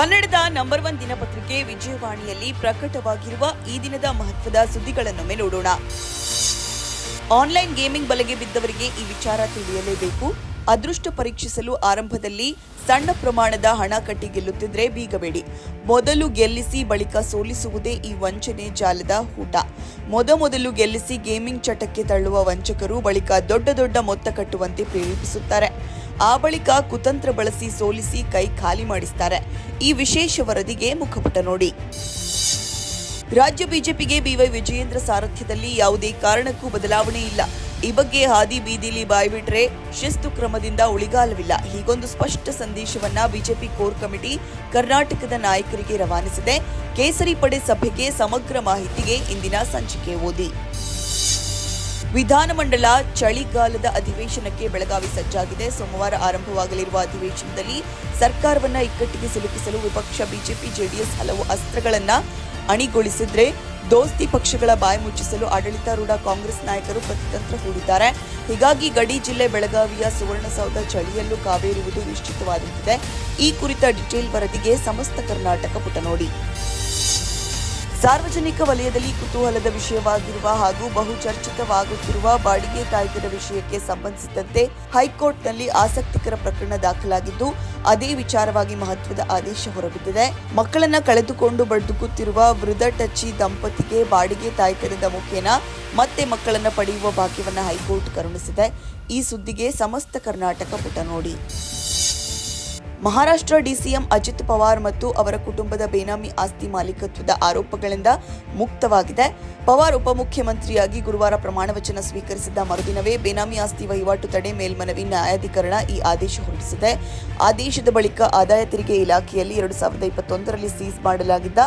ಕನ್ನಡದ number one ದಿನಪತ್ರಿಕೆ ವಿಜಯವಾಣಿಯಲ್ಲಿ ಪ್ರಕಟವಾಗಿರುವ ಈ ದಿನದ ಮಹತ್ವದ ಸುದ್ದಿಗಳನ್ನೊಮ್ಮೆ ನೋಡೋಣ. ಆನ್ಲೈನ್ ಗೇಮಿಂಗ್ ಬಲೆಗೆ ಬಿದ್ದವರಿಗೆ ಈ ವಿಚಾರ ತಿಳಿಯಲೇಬೇಕು. ಅದೃಷ್ಟ ಪರೀಕ್ಷಿಸಲು ಆರಂಭದಲ್ಲಿ ಸಣ್ಣ ಪ್ರಮಾಣದ ಹಣ ಕಟ್ಟಿ ಗೆಲ್ಲುತ್ತಿದ್ರೆ ಬೀಗಬೇಡಿ. ಮೊದಲು ಗೆಲ್ಲಿಸಿ ಬಳಿಕ ಸೋಲಿಸುವುದೇ ಈ ವಂಚನೆ ಜಾಲದ ಊಟ. ಮೊದಮೊದಲು ಗೆಲ್ಲಿಸಿ ಗೇಮಿಂಗ್ ಚಟಕ್ಕೆ ತಳ್ಳುವ ವಂಚಕರು ಬಳಿಕ ದೊಡ್ಡ ದೊಡ್ಡ ಮೊತ್ತ ಕಟ್ಟುವಂತೆ ಪ್ರೇರೇಪಿಸುತ್ತಾರೆ. ಆ ಬಳಿಕ ಕುತಂತ್ರ ಬಳಸಿ ಸೋಲಿಸಿ ಕೈ ಖಾಲಿ ಮಾಡಿಸ್ತಾರೆ. ಈ ವಿಶೇಷ ವರದಿಗೆ ಮುಖಪುಟ ನೋಡಿ. ರಾಜ್ಯ ಬಿಜೆಪಿಗೆ ಬಿವೈ ವಿಜಯೇಂದ್ರ ಸಾರಥ್ಯದಲ್ಲಿ ಯಾವುದೇ ಕಾರಣಕ್ಕೂ ಬದಲಾವಣೆ ಇಲ್ಲ. ಈ ಬಗ್ಗೆ ಹಾದಿ ಬೀದಿಲಿ ಬಾಯ್ಬಿಟ್ರೆ ಶಿಸ್ತು ಕ್ರಮದಿಂದ ಉಳಿಗಾಲವಿಲ್ಲ. ಹೀಗೊಂದು ಸ್ಪಷ್ಟ ಸಂದೇಶವನ್ನ ಬಿಜೆಪಿ ಕೋರ್ ಕಮಿಟಿ ಕರ್ನಾಟಕದ ನಾಯಕರಿಗೆ ರವಾನಿಸಿದೆ. ಕೇಸರಿ ಪಡೆ ಸಭೆಗೆ ಸಮಗ್ರ ಮಾಹಿತಿಗೆ ಇಂದಿನ ಸಂಚಿಕೆ ಓದಿ. ವಿಧಾನಮಂಡಲ ಚಳಿಗಾಲದ ಅಧಿವೇಶನಕ್ಕೆ ಬೆಳಗಾವಿ ಸಜ್ಜಾಗಿದೆ. ಸೋಮವಾರ ಆರಂಭವಾಗಲಿರುವ ಅಧಿವೇಶನದಲ್ಲಿ ಸರ್ಕಾರವನ್ನ ಇಕ್ಕಟ್ಟಿಗೆ ಸಿಲುಕಿಸಲು ವಿಪಕ್ಷ, ಬಿಜೆಪಿ, ಜೆಡಿಎಸ್ ಹಲವು ಅಸ್ತ್ರಗಳನ್ನ ಅಣಿಗೊಳಿಸಿದ್ರೆ ದೋಸ್ತಿ ಪಕ್ಷಗಳ ಬಾಯಿ ಮುಚ್ಚಿಸಲು ಆಡಳಿತಾರೂಢ ಕಾಂಗ್ರೆಸ್ ನಾಯಕರು ಪ್ರತಿತಂತ್ರ ಹೂಡಿದ್ದಾರೆ. ಹೀಗಾಗಿ ಗಡಿ ಜಿಲ್ಲೆ ಬೆಳಗಾವಿಯ ಸುವರ್ಣಸೌಧ ಚಳಿಯಲ್ಲೂ ಕಾವೇರುವುದು ನಿಶ್ಚಿತವಾದಂತಿದೆ. ಈ ಕುರಿತ ಡಿಟೇಲ್ ವರದಿಗೆ ಸಮಸ್ತ ಕರ್ನಾಟಕ ಪುಟ ನೋಡಿ ಸಾರ್ವಜನಿಕ ವಲಯದಲ್ಲಿ ಕುತೂಹಲದ ವಿಷಯವಾಗಿರುವ ಹಾಗೂ ಬಹುಚರ್ಚಿತವಾಗುತ್ತಿರುವ ಬಾಡಿಗೆ ತಾಯ್ಕದ ವಿಷಯಕ್ಕೆ ಸಂಬಂಧಿಸಿದಂತೆ ಹೈಕೋರ್ಟ್ನಲ್ಲಿ ಆಸಕ್ತಿಕರ ಪ್ರಕರಣ ದಾಖಲಾಗಿದ್ದು, ಅದೇ ವಿಚಾರವಾಗಿ ಮಹತ್ವದ ಆದೇಶ ಹೊರಬಿದ್ದಿದೆ. ಮಕ್ಕಳನ್ನ ಕಳೆದುಕೊಂಡು ಬದುಕುತ್ತಿರುವ ವೃದ್ಧ ಟಚ್ಚಿ ದಂಪತಿಗೆ ಬಾಡಿಗೆ ತಾಯ್ತನದ ಮುಖೇನ ಮತ್ತೆ ಮಕ್ಕಳನ್ನ ಪಡೆಯುವ ಭಾಗ್ಯವನ್ನು ಹೈಕೋರ್ಟ್ ಕರುಣಿಸಿದೆ. ಈ ಸುದ್ದಿಗೆ ಸಮಸ್ತ ಕರ್ನಾಟಕ ಪುಟ ನೋಡಿ. ಮಹಾರಾಷ್ಟ್ರ ಡಿಸಿಎಂ ಅಜಿತ್ ಪವಾರ್ ಮತ್ತು ಅವರ ಕುಟುಂಬದ ಬೇನಾಮಿ ಆಸ್ತಿ ಮಾಲೀಕತ್ವದ ಆರೋಪಗಳಿಂದ ಮುಕ್ತವಾಗಿದೆ. ಪವಾರ್ ಉಪಮುಖ್ಯಮಂತ್ರಿಯಾಗಿ ಗುರುವಾರ ಪ್ರಮಾಣವಚನ ಸ್ವೀಕರಿಸಿದ ಮರುದಿನವೇ ಬೇನಾಮಿ ಆಸ್ತಿ ವಹಿವಾಟು ತಡೆ ಮೇಲ್ಮನವಿ ನ್ಯಾಯಾಧಿಕರಣ ಈ ಆದೇಶ ಹೊರಡಿಸಿದೆ. ಆದೇಶದ ಬಳಿಕ ಆದಾಯ ತೆರಿಗೆ ಇಲಾಖೆಯಲ್ಲಿ ಎರಡು ಸಾವಿರದ ಇಪ್ಪತ್ತೊಂದರಲ್ಲಿ ಸೀಸ್ ಮಾಡಲಾಗಿದ್ದ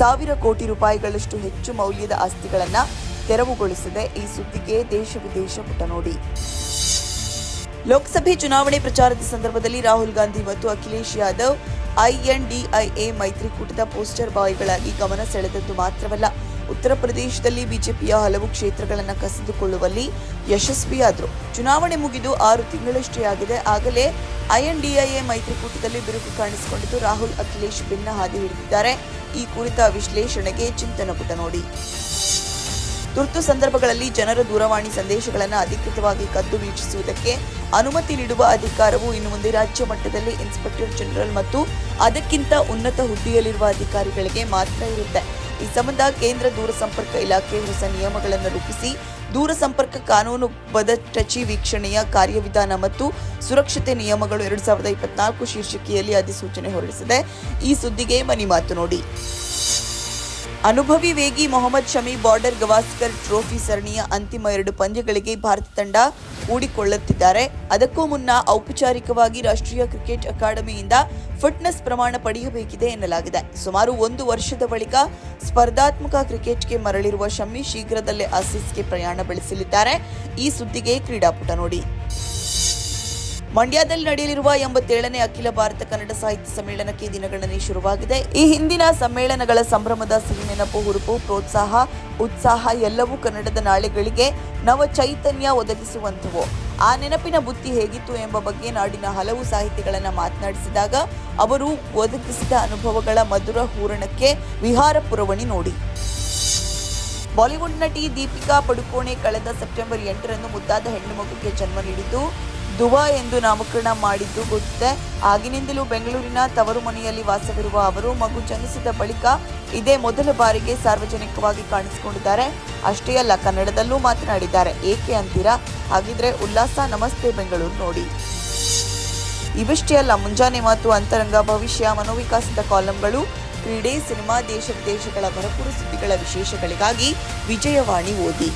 ಸಾವಿರ ಕೋಟಿ ರೂಪಾಯಿಗಳಷ್ಟು ಹೆಚ್ಚು ಮೌಲ್ಯದ ಆಸ್ತಿಗಳನ್ನು ತೆರವುಗೊಳಿಸಿದೆ. ಈ ಸುದ್ದಿಗೆ ದೇಶ ವಿದೇಶ ಪುಟ ನೋಡಿ. ಲೋಕಸಭೆ ಚುನಾವಣೆ ಪ್ರಚಾರದ ಸಂದರ್ಭದಲ್ಲಿ ರಾಹುಲ್ ಗಾಂಧಿ ಮತ್ತು ಅಖಿಲೇಶ್ ಯಾದವ್ ಐಎನ್ಡಿಐಎ ಮೈತ್ರಿಕೂಟದ ಪೋಸ್ಟರ್ ಬಾಯ್ಗಳಾಗಿ ಗಮನ ಸೆಳೆದದ್ದು ಮಾತ್ರವಲ್ಲ, ಉತ್ತರ ಪ್ರದೇಶದಲ್ಲಿ ಬಿಜೆಪಿಯ ಹಲವು ಕ್ಷೇತ್ರಗಳನ್ನು ಕಸಿದುಕೊಳ್ಳುವಲ್ಲಿ ಯಶಸ್ವಿಯಾದರು. ಚುನಾವಣೆ ಮುಗಿದು ಆರು ತಿಂಗಳಷ್ಟೇ ಆಗಿದೆ. ಆಗಲೇ ಐಎನ್ಡಿಐಎ ಮೈತ್ರಿಕೂಟದಲ್ಲಿ ಬಿರುಕು ಕಾಣಿಸಿಕೊಂಡಿದ್ದು ರಾಹುಲ್, ಅಖಿಲೇಶ್ ಭಿನ್ನ ಹಾದಿ ಹಿಡಿದಿದ್ದಾರೆ. ಈ ಕುರಿತ ವಿಶ್ಲೇಷಣೆಗೆ ಚಿಂತನ ಪುಟ ನೋಡಿ. ತುರ್ತು ಸಂದರ್ಭಗಳಲ್ಲಿ ಜನರ ದೂರವಾಣಿ ಸಂದೇಶಗಳನ್ನು ಅಧಿಕೃತವಾಗಿ ಕದ್ದು ವೀಕ್ಷಿಸುವುದಕ್ಕೆ ಅನುಮತಿ ನೀಡುವ ಅಧಿಕಾರವು ಇನ್ನು ಮುಂದೆ ರಾಜ್ಯ ಮಟ್ಟದಲ್ಲಿ ಇನ್ಸ್ಪೆಕ್ಟರ್ ಜನರಲ್ ಮತ್ತು ಅದಕ್ಕಿಂತ ಉನ್ನತ ಹುದ್ದೆಯಲ್ಲಿರುವ ಅಧಿಕಾರಿಗಳಿಗೆ ಮಾತ್ರ ಇರುತ್ತೆ. ಈ ಸಂಬಂಧ ಕೇಂದ್ರ ದೂರಸಂಪರ್ಕ ಇಲಾಖೆ ಹೊಸ ನಿಯಮಗಳನ್ನು ರೂಪಿಸಿ ದೂರಸಂಪರ್ಕ ಕಾನೂನುಬದ್ಧ ಟಚಿ ವೀಕ್ಷಣೆಯ ಕಾರ್ಯವಿಧಾನ ಮತ್ತು ಸುರಕ್ಷತೆ ನಿಯಮಗಳು ಎರಡು ಸಾವಿರದ ಇಪ್ಪತ್ನಾಲ್ಕು ಶೀರ್ಷಿಕೆಯಲ್ಲಿ ಅಧಿಸೂಚನೆ ಹೊರಡಿಸಿದೆ. ಈ ಸುದ್ದಿಗೆ ಮನಿ ಮಾತು ನೋಡಿ. ಅನುಭವಿ ವೇಗಿ ಮೊಹಮ್ಮದ್ ಶಮಿ ಬಾರ್ಡರ್ ಗವಾಸ್ಕರ್ ಟ್ರೋಫಿ ಸರಣಿಯ ಅಂತಿಮ ಎರಡು ಪಂದ್ಯಗಳಿಗೆ ಭಾರತ ತಂಡ ಹೂಡಿಕೊಳ್ಳುತ್ತಿದ್ದಾರೆ. ಅದಕ್ಕೂ ಮುನ್ನ ಔಪಚಾರಿಕವಾಗಿ ರಾಷ್ಟ್ರೀಯ ಕ್ರಿಕೆಟ್ ಅಕಾಡೆಮಿಯಿಂದ ಫಿಟ್ನೆಸ್ ಪ್ರಮಾಣ ಪಡೆಯಬೇಕಿದೆ ಎನ್ನಲಾಗಿದೆ. ಸುಮಾರು ಒಂದು ವರ್ಷದ ಬಳಿಕ ಸ್ಪರ್ಧಾತ್ಮಕ ಕ್ರಿಕೆಟ್ಗೆ ಮರಳಿರುವ ಶಮಿ ಶೀಘ್ರದಲ್ಲೇ ಆಸೀಸ್ಗೆ ಪ್ರಯಾಣ ಬೆಳೆಸಲಿದ್ದಾರೆ. ಈ ಸುದ್ದಿಗೆ ಕ್ರೀಡಾಪುಟ ನೋಡಿ. ಮಂಡ್ಯದಲ್ಲಿ ನಡೆಯಲಿರುವ ಎಂಬತ್ತೇಳನೇ ಅಖಿಲ ಭಾರತ ಕನ್ನಡ ಸಾಹಿತ್ಯ ಸಮ್ಮೇಳನಕ್ಕೆ ದಿನಗಣನೆ ಶುರುವಾಗಿದೆ. ಈ ಹಿಂದಿನ ಸಮ್ಮೇಳನಗಳ ಸಂಭ್ರಮದ ಸಿಹಿ ನೆನಪು ಹುರುಪು, ಪ್ರೋತ್ಸಾಹ, ಉತ್ಸಾಹ ಎಲ್ಲವೂ ಕನ್ನಡದ ನಾಳೆಗಳಿಗೆ ನವ ಚೈತನ್ಯ ಒದಗಿಸುವಂಥವು. ಆ ನೆನಪಿನ ಬುತ್ತಿ ಹೇಗಿತ್ತು ಎಂಬ ಬಗ್ಗೆ ನಾಡಿನ ಹಲವು ಸಾಹಿತಿಗಳನ್ನು ಮಾತನಾಡಿಸಿದಾಗ ಅವರು ಒದಗಿಸಿದ ಅನುಭವಗಳ ಮಧುರ ಹೂರಣಕ್ಕೆ ವಿಹಾರ ಪುರವಣಿ ನೋಡಿ. ಬಾಲಿವುಡ್ ನಟಿ ದೀಪಿಕಾ ಪಡುಕೋಣೆ ಕಳೆದ ಸೆಪ್ಟೆಂಬರ್ ಎಂಟರಂದು ಮುದ್ದಾದ ಹೆಣ್ಣು ಮಗುಗೆ ಜನ್ಮ ನೀಡಿದ್ದು ದುವಾ ಎಂದು ನಾಮಕರಣ ಮಾಡಿದ್ದು ಗೊತ್ತಿದೆ ಆಗಿನಿಂದಲೂ ಬೆಂಗಳೂರಿನ ತವರು ಮನೆಯಲ್ಲಿ ವಾಸವಿರುವ ಅವರು ಮಗು ಜನಿಸಿದ ಬಳಿಕ ಇದೇ ಮೊದಲ ಬಾರಿಗೆ ಸಾರ್ವಜನಿಕವಾಗಿ ಕಾಣಿಸಿಕೊಂಡಿದ್ದಾರೆ. ಅಷ್ಟೇ ಅಲ್ಲ, ಕನ್ನಡದಲ್ಲೂ ಮಾತನಾಡಿದ್ದಾರೆ. ಏಕೆ ಅಂತೀರಾ? ಹಾಗಿದ್ರೆ ಉಲ್ಲಾಸ, ನಮಸ್ತೆ ಬೆಂಗಳೂರು ನೋಡಿ. ಇವಿಷ್ಟೇ ಅಲ್ಲ, ಮುಂಜಾನೆ ಮಾತು ಅಂತರಂಗ, ಭವಿಷ್ಯ, ಮನೋವಿಕಾಸದ ಕಾಲಂಗಳು, ಕ್ರೀಡೆ, ಸಿನಿಮಾ, ದೇಶ ವಿದೇಶಗಳ ಭರಪೂರ ಸುದ್ದಿಗಳ ವಿಶೇಷಗಳಿಗಾಗಿ ವಿಜಯವಾಣಿ ಓದಿ.